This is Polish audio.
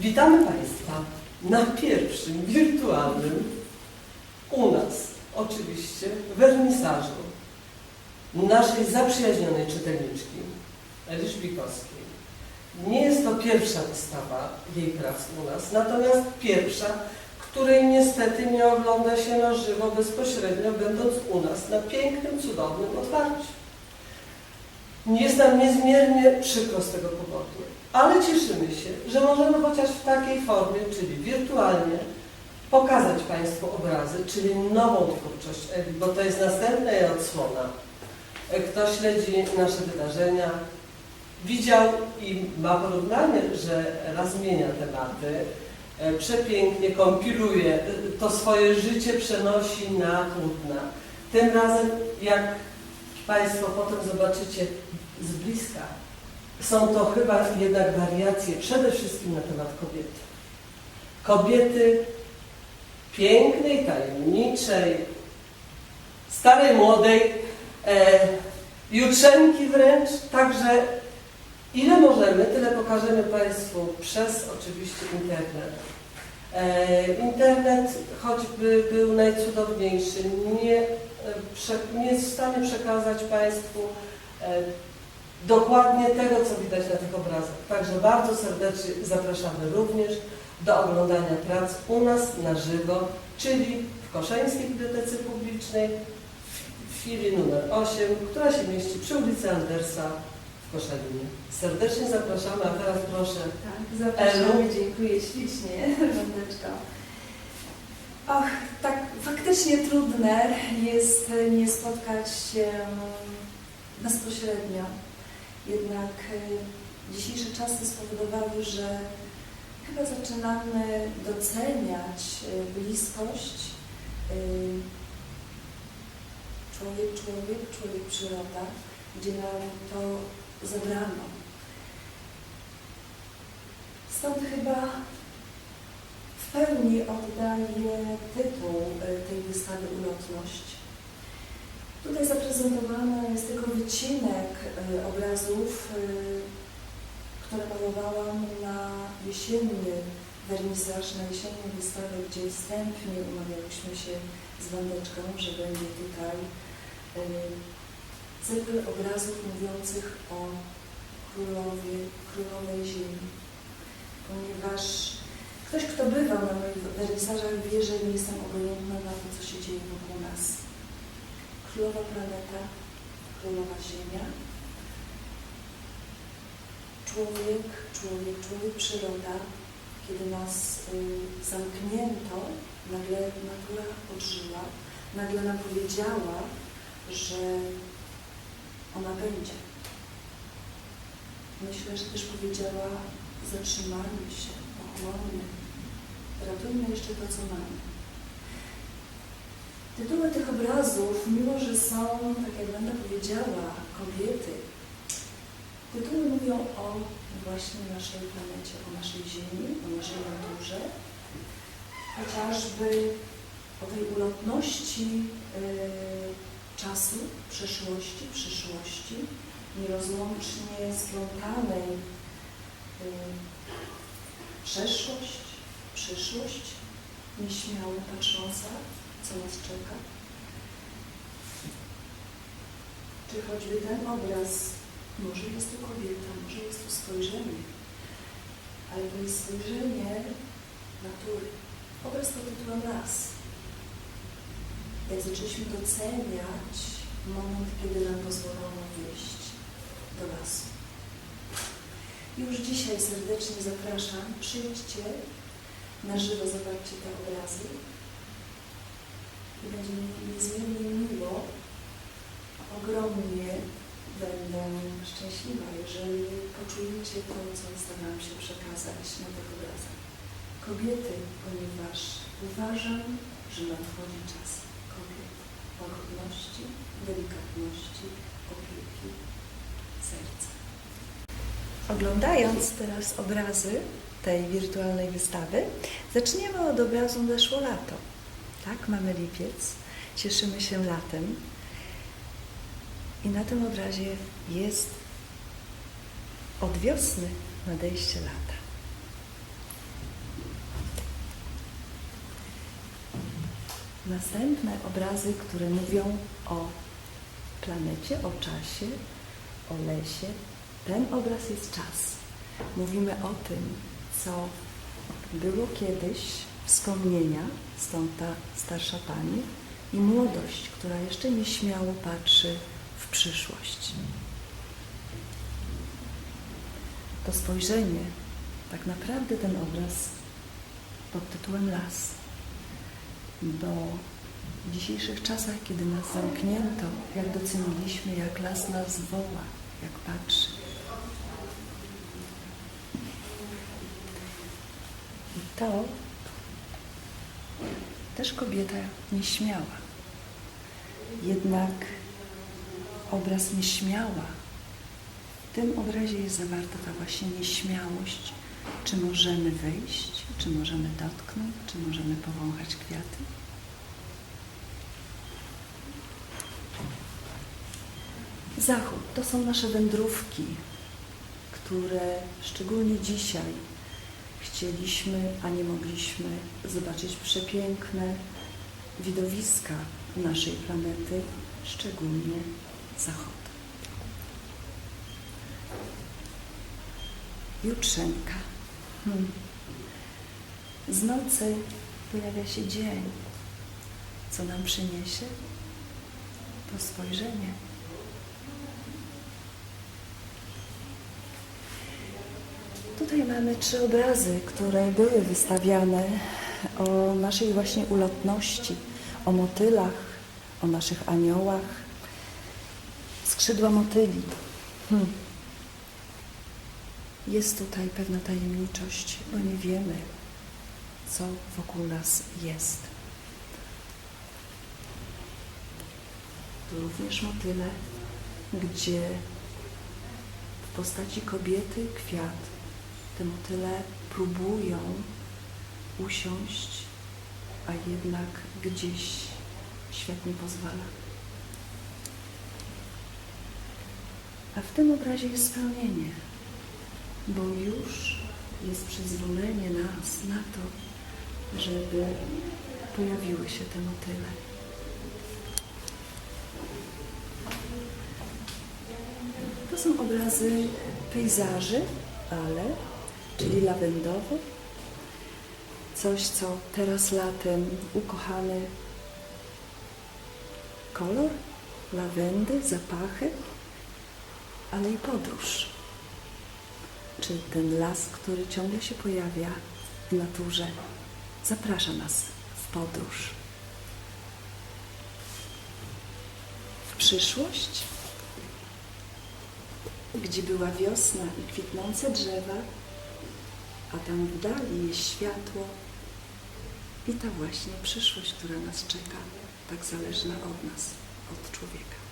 Witamy Państwa na pierwszym wirtualnym u nas, oczywiście, wernisażu naszej zaprzyjaźnionej czytelniczki Eli Szpikowskiej. Nie jest to pierwsza wystawa jej prac u nas, natomiast pierwsza, której niestety nie ogląda się na żywo bezpośrednio, będąc u nas na pięknym, cudownym otwarciu. Jest nam niezmiernie przykro z tego powodu, ale cieszymy się, że możemy chociaż w takiej formie, czyli wirtualnie, pokazać Państwu obrazy, czyli nową twórczość Eli, bo to jest następna jej odsłona. Kto śledzi nasze wydarzenia, widział i ma porównanie, że raz zmienia tematy, e, przepięknie kompiluje, e, to swoje życie przenosi na płótna. Tym razem, jak Państwo potem zobaczycie z bliska, są to chyba jednak wariacje przede wszystkim na temat kobiety. Kobiety pięknej, tajemniczej, starej, młodej, e, jutrzenki wręcz, także ile możemy, tyle pokażemy Państwu przez oczywiście internet. E, internet, choćby był najcudowniejszy, nie, e, nie jest w stanie przekazać Państwu e, dokładnie tego, co widać na tych obrazach. Także bardzo serdecznie zapraszamy również do oglądania prac u nas na żywo, czyli w Koszeńskiej Bibliotece Publicznej w filii numer 8, która się mieści przy ulicy Andersa w Koszalinie. Serdecznie zapraszamy, a teraz proszę Tak, zapraszamy, dziękuję ślicznie, Wąteczko. Och, tak faktycznie trudne jest nie spotkać się bezpośrednio. Jednak y, dzisiejsze czasy spowodowały, że chyba zaczynamy doceniać y, bliskość y, człowiek, człowiek, człowiek, przyroda, gdzie nam to zabrano. Stąd chyba w pełni oddaję tytuł y, tej wystawy Ulotność. Tutaj zaprezentowana jest tylko wycinek y, obrazów, y, które malowałam na jesienny wernisaż, na jesienną wystawę, gdzie wstępnie umawialiśmy się z Wandeczką, że będzie tutaj cykl obrazów mówiących o królowie, królowej ziemi ponieważ ktoś, kto bywał na moich wernisażach wie, że nie jestem obojętna na to, co się dzieje wokół nas. Królowa planeta, królowa Ziemia, człowiek, człowiek, człowiek, przyroda, kiedy nas y, zamknięto, nagle natura odżyła, nagle nam powiedziała, że ona będzie. Myślę, że też powiedziała, zatrzymajmy się, ochłońmy, ratujmy jeszcze to, co mamy. Tytuły tych obrazów, mimo że są, tak jak będę powiedziała, kobiety, tytuły mówią o właśnie naszej planecie, o naszej Ziemi, o naszej naturze, chociażby o tej ulotności yy, czasu, przeszłości, przyszłości, nierozłącznie splątanej yy, przeszłość, przyszłość, nieśmiało patrząca, co nas czeka. Czy choćby ten obraz, może jest to kobieta, może jest to spojrzenie, ale to jest spojrzenie natury. Obraz pod tytułem Las. Jak zaczęliśmy doceniać moment, kiedy nam pozwolono wyjść do lasu. Już dzisiaj serdecznie zapraszam, przyjdźcie na żywo, zobaczcie te obrazy i będzie mi niezmiernie miło, ogromnie będę szczęśliwa, jeżeli poczujecie to, co staram się przekazać na tych obrazach. Kobiety, ponieważ uważam, że nadchodzi czas kobiet, łagodności, delikatności, opieki, serca. Oglądając teraz obrazy tej wirtualnej wystawy, zaczniemy od obrazu Zeszło lato. Tak, mamy lipiec, cieszymy się latem. I na tym obrazie jest od wiosny nadejście lata. Następne obrazy, które mówią o planecie, o czasie, o lesie. Ten obraz jest czas. Mówimy o tym, co było kiedyś, wspomnienia, stąd ta starsza pani i młodość, która jeszcze nieśmiało patrzy w przyszłość. To spojrzenie, tak naprawdę ten obraz pod tytułem Las, bo w dzisiejszych czasach, kiedy nas zamknięto, jak doceniliśmy, jak las nas woła, jak patrzy. I to też kobieta nieśmiała. Jednak obraz nieśmiała. W tym obrazie jest zawarta ta właśnie nieśmiałość. Czy możemy wyjść, czy możemy dotknąć, czy możemy powąchać kwiaty? Zachód to są nasze wędrówki, które szczególnie dzisiaj chcieliśmy, a nie mogliśmy zobaczyć przepiękne widowiska naszej planety, szczególnie zachód. Jutrzenka. Hmm. Z nocy pojawia się dzień. Co nam przyniesie? To spojrzenie. Tutaj mamy trzy obrazy, które były wystawiane o naszej właśnie ulotności, o motylach, o naszych aniołach. Skrzydła motyli. Hmm. Jest tutaj pewna tajemniczość, bo nie wiemy, co wokół nas jest. Tu również motyle, gdzie w postaci kobiety kwiat te motyle próbują usiąść, a jednak gdzieś świat nie pozwala. A w tym obrazie jest spełnienie, bo już jest przyzwolenie nas na to, żeby pojawiły się te motyle. To są obrazy pejzaży, ale, czyli lawendowo, coś, co teraz latem ukochany. Kolor, lawendy, zapachy, ale i podróż. Czy ten las, który ciągle się pojawia w naturze, zaprasza nas w podróż. W przyszłość, gdzie była wiosna i kwitnące drzewa, a tam w dali jest światło i ta właśnie przyszłość, która nas czeka, tak zależna od nas, od człowieka.